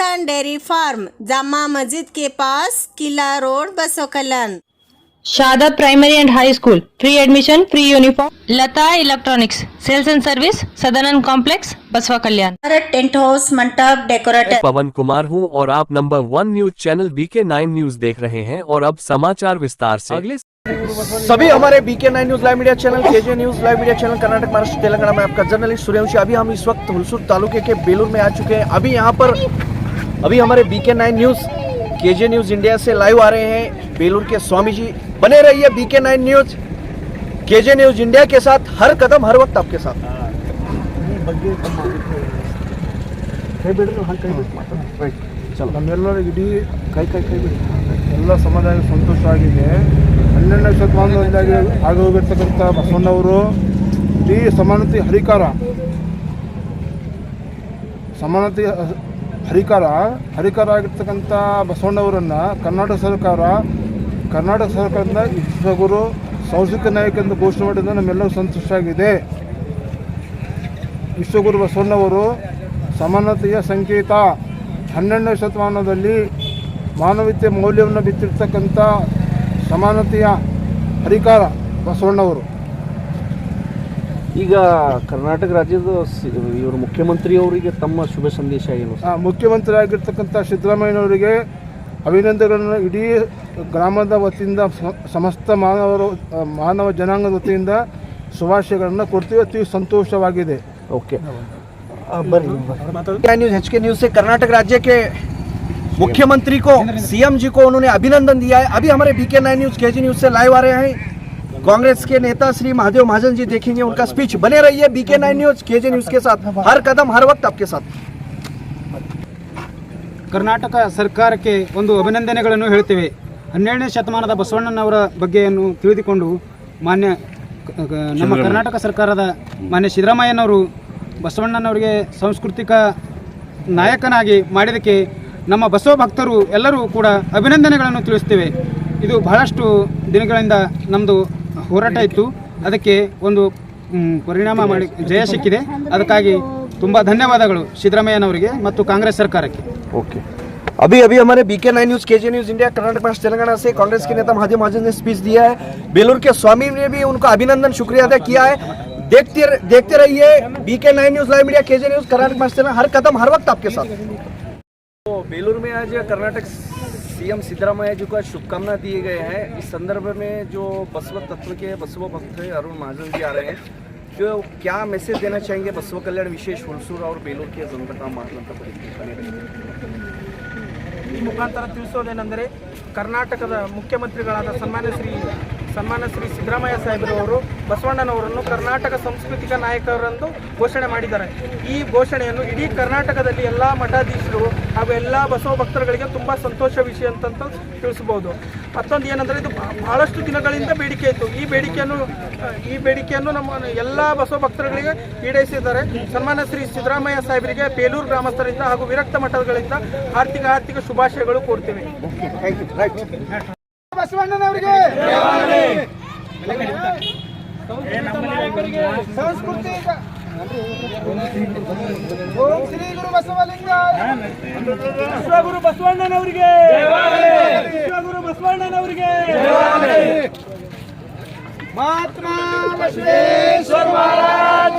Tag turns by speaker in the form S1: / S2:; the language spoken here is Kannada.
S1: किसान डेयरी फार्म जामा मस्जिद के पास किला रोड बसो Kalyan
S2: Shada Primary and High School. Free admission, free uniform. Lata Electronics. And service service. Complex Basavakalyan
S3: Bharat tent house mandap decorator
S4: Pavan Kumar हूँ और आप number one news channel BK nine news देख रहे हैं और अब समाचार विस्तार से अगले
S5: सभी हमारे BK nine news live media channel KJ news live media channel Karnataka Maharashtra Telangana में आपका जर्नलिस्ट सूर्यवंशी अभी हम इस वक्त हुलसूर तालुके के बेलूर में आ चुके हैं अभी यहाँ पर अभी हमारे BK nine news KJ news India से लाइव आ रहे हैं बेलूर के स्वामी जी बने रहिए BK nine news KJ news India के साथ हर कदम हर वक्त आपके साथ
S6: ನಮ್ಮೆಲ್ಲರ ಇಡೀ ಕೈ ಕೈ ಕೈ ಬಿಡಿ ಎಲ್ಲ ಸಮಾಜ ಸಂತೋಷವಾಗಿದೆ ಹನ್ನೆರಡನೇ ಶತಮಾನದಲ್ಲಿ ಆಗೋಗಿರ್ತಕ್ಕಂಥ ಬಸವಣ್ಣವರು ಇಡೀ ಸಮಾನತೆ ಹರಿಕಾರ ಸಮಾನತೆ ಹರಿಕಾರ ಹರಿಕಾರ ಆಗಿರ್ತಕ್ಕಂಥ ಬಸವಣ್ಣವರನ್ನು ಕರ್ನಾಟಕ ಸರ್ಕಾರ, ಕರ್ನಾಟಕ ಸರ್ಕಾರದಿಂದ ವಿಶ್ವಗುರು ಸಾಂಸ್ಕೃತಿಕ ನಾಯಕ ಎಂದು ಘೋಷಣೆ ಮಾಡಿದ ನಮ್ಮೆಲ್ಲರೂ ಸಂತೋಷ ಆಗಿದೆ. ವಿಶ್ವಗುರು ಬಸವಣ್ಣವರು ಸಮಾನತೆಯ ಸಂಕೇತ. ಹನ್ನೆರಡನೇ ಶತಮಾನದಲ್ಲಿ ಮಾನವೀಯತೆ ಮೌಲ್ಯವನ್ನು ಬಿತ್ತಿರ್ತಕ್ಕಂಥ ಸಮಾನತೆಯ ಹರಿಕಾರ ಬಸವಣ್ಣವರು.
S5: ಈಗ ಕರ್ನಾಟಕ ರಾಜ್ಯದ ಇವರು ಮುಖ್ಯಮಂತ್ರಿ ಅವರಿಗೆ ತಮ್ಮ ಶುಭ ಸಂದೇಶ ಏನು
S6: ಆ, ಮುಖ್ಯಮಂತ್ರಿ ಆಗಿರ್ತಕ್ಕಂಥ ಸಿದ್ದರಾಮಯ್ಯನವರಿಗೆ ಅಭಿನಂದನೆಗಳನ್ನು ಇಡೀ ಗ್ರಾಮದ ವತಿಯಿಂದ ಸ- ಸಮಸ್ತ ಮಾನವರು ಆ, ಮಾನವ ಜನಾಂಗದ ವತಿಯಿಂದ ಶುಭಾಶಯಗಳನ್ನು ಕೊಡ್ತೀವಿ ಅತಿ ಸಂತೋಷವಾಗಿದೆ
S5: ओके क्या न्यूज एच के न्यूज से कर्नाटक राज्य के मुख्यमंत्री को सीएम जी को उन्होंने अभिनंदन दिया है अभी हमारे BK nine news KG news से लाइव आ रहे हैं कांग्रेस के नेता श्री महादेव महाजन जी देखेंगे उनका स्पीच बने रहिए BK nine news KG news के साथ हर कदम हर वक्त आपके साथ
S7: ಕರ್ನಾಟಕ ಸರ್ಕಾರಕ್ಕೆ ಒಂದು ಅಭಿನಂದನೆಗಳನ್ನು ಹೇಳ್ತೇವೆ ಹನ್ನೆರಡನೇ ಶತಮಾನದ ಬಸವಣ್ಣನವರ ಬಗ್ಗೆಯನ್ನು ತಿಳಿದುಕೊಂಡು ಮಾನ್ಯ ಕ- ಕ- ನಮ್ಮ ಕರ್ನಾಟಕ ಸರ್ಕಾರದ ಮಾನ್ಯ ಸಿದ್ದರಾಮಯ್ಯನವರು ಬಸವಣ್ಣನವರಿಗೆ ಸಾಂಸ್ಕೃತಿಕ ನಾಯಕನಾಗಿ ಮಾಡಿದ್ದಕ್ಕೆ ನಮ್ಮ ಬಸವ ಭಕ್ತರು ಎಲ್ಲರೂ ಕೂಡ ಅಭಿನಂದನೆಗಳನ್ನು ತಿಳಿಸ್ತೇವೆ ಇದು ಬಹಳಷ್ಟು ದಿನಗಳಿಂದ ನಮ್ಮದು ಹೋರಾಟ ಇತ್ತು ಅದಕ್ಕೆ ಒಂದು ಮ್, ಪರಿಣಾಮ ಮಾಡಿ ಜಯ ಸಿಕ್ಕಿದೆ ಅದಕ್ಕಾಗಿ ತುಂಬ ಧನ್ಯವಾದಗಳು ಸಿದ್ದರಾಮಯ್ಯನವರಿಗೆ ಮತ್ತು ಕಾಂಗ್ರೆಸ್ ಸರ್ಕಾರಕ್ಕೆ
S5: ओके अभी अभी हमारे BK nine news KJ news India Karnataka Maharashtra Telangana से कांग्रेस के नेता महादेव महाजन ने स्पीच दिया है बेलूर के स्वामी ने भी उनका अभिनंदन शुक्रिया अदा किया है देखते देखते रहिए BK nine news live media KJ news Karnataka Maharashtra Telangana हर कदम हर वक्त आपके साथ तो बेलूर में आज कर्नाटक सीएम सिद्धरामैया जी को आज शुभकामना दिए गए हैं इस संदर्भ में जो बसव तत्व के बसव भक्त हैं अरुण महाजन जी आ रहे हैं तो क्या मैसेज देना चाहेंगे बसव कल्याण विशेष हुलसूर और बेलूर के जनता महानंतर
S8: ಈ ಮುಖಾಂತರ ತಿಳಿಸೋದೇನೆಂದರೆ ಕರ್ನಾಟಕದ ಮುಖ್ಯಮಂತ್ರಿಗಳಾದ ಸನ್ಮಾನ್ಯ ಶ್ರೀ ಸನ್ಮಾನ್ಯ ಶ್ರೀ ಸಿದ್ದರಾಮಯ್ಯ ಅವರು, ಬಸವಣ್ಣನವರನ್ನು ಕರ್ನಾಟಕ ಸಾಂಸ್ಕೃತಿಕ ನಾಯಕರೆಂದು ಘೋಷಣೆ ಮಾಡಿದ್ದಾರೆ. ಈ ಘೋಷಣೆಯನ್ನು ಇಡೀ ಕರ್ನಾಟಕದಲ್ಲಿ ಎಲ್ಲ ಮಠಾಧೀಶರು ಹಾಗೂ ಎಲ್ಲ ಬಸವ ಭಕ್ತರುಗಳಿಗೆ ತುಂಬ ಸಂತೋಷ ವಿಷಯ ಅಂತಂತ ತಿಳಿಸಬಹುದು. ಮತ್ತೊಂದು ಏನಂದರೆ ಇದು ಬಹಳ- ಬಹಳಷ್ಟು ದಿನಗಳಿಂದ ಬೇಡಿಕೆ ಇತ್ತು. ಈ ಬೇಡಿಕೆಯನ್ನು ಈ ಬೇಡಿಕೆಯನ್ನು ನಮ್ಮ ಎಲ್ಲ ಬಸವ ಭಕ್ತರುಗಳಿಗೆ ಈಡೇರಿಸಿದ್ದಾರೆ. ಸನ್ಮಾನ ಶ್ರೀ ಸಿದ್ದರಾಮಯ್ಯ ಸಾಹೇಬರಿಗೆ ಬೇಲೂರು ಗ್ರಾಮಸ್ಥರಿಂದ ಹಾಗೂ ವಿರಕ್ತ ಮಠಗಳಿಂದ ಆರ್ಥಿಕ ಆರ್ಥಿಕ ಶುಭಾಶಯಗಳು ಕೋರ್ತೇವೆ.
S6: ಬಸವಣ್ಣನವರಿಗೆ. ಸಂಸ್ಕೃತಿ ಓಂ ಶ್ರೀ ಗುರು ಬಸವಲಿಂಗ
S8: ವಿಶ್ವಗುರು ಬಸವಣ್ಣನವರಿಗೆ. ವಿಶ್ವಗುರು ಬಸವಣ್ಣನವರಿಗೆ.
S6: ಮಹಾತ್ಮ ಬಸವೇಶ್ವರ ಮಹಾರಾಜ್